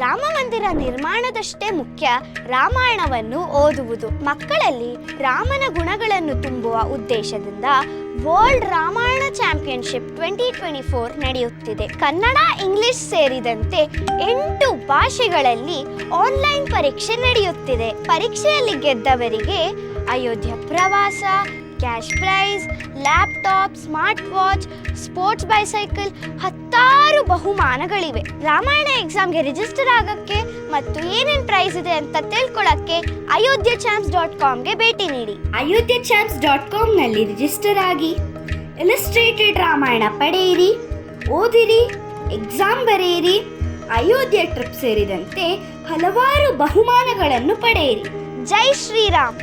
ರಾಮ ಮಂದಿರ ನಿರ್ಮಾಣದಷ್ಟೇ ಮುಖ್ಯ ರಾಮಾಯಣವನ್ನು ಓದುವುದು. ಮಕ್ಕಳಲ್ಲಿ ರಾಮನ ಗುಣಗಳನ್ನು ತುಂಬುವ ಉದ್ದೇಶದಿಂದ world Ramayana championship twenty twenty four ನಡೆಯುತ್ತಿದೆ. ಕನ್ನಡ, ಇಂಗ್ಲಿಷ್ ಸೇರಿದಂತೆ ಎಂಟು ಭಾಷೆಗಳಲ್ಲಿ ಆನ್ಲೈನ್ ಪರೀಕ್ಷೆ ನಡೆಯುತ್ತಿದೆ. ಪರೀಕ್ಷೆಯಲ್ಲಿ ಗೆದ್ದವರಿಗೆ ಅಯೋಧ್ಯ ಪ್ರವಾಸ cash prize laptop smart watch sports bicycle ಹತ್ತಾರು ಬಹುಮಾನಗಳಿವೆ. ರಾಮಾಯಣ ಎಕ್ಸಾಮ್ಗೆ ರಿಜಿಸ್ಟರ್ ಆಗೋಕ್ಕೆ ಮತ್ತು ಏನೇನು ಪ್ರೈಸ್ ಇದೆ ಅಂತ ತಿಳ್ಕೊಳ್ಳೋಕ್ಕೆ ಅಯೋಧ್ಯ ಚಾಂಪ್ಸ್ ಡಾಟ್ ಕಾಮ್ಗೆ ಭೇಟಿ ನೀಡಿ. ಅಯೋಧ್ಯ ಚಾಂಪ್ಸ್ ಡಾಟ್ ಕಾಮ್ನಲ್ಲಿ ರಿಜಿಸ್ಟರ್ ಆಗಿ ಇಲಸ್ಟ್ರೇಟೆಡ್ ರಾಮಾಯಣ ಪಡೆಯಿರಿ ಓದಿರಿ ಎಕ್ಸಾಮ್ ಬರೆಯಿರಿ ಅಯೋಧ್ಯ ಟ್ರಿಪ್ ಸೇರಿದಂತೆ ಹಲವಾರು ಬಹುಮಾನಗಳನ್ನು ಪಡೆಯಿರಿ. ಜೈ ಶ್ರೀರಾಮ್.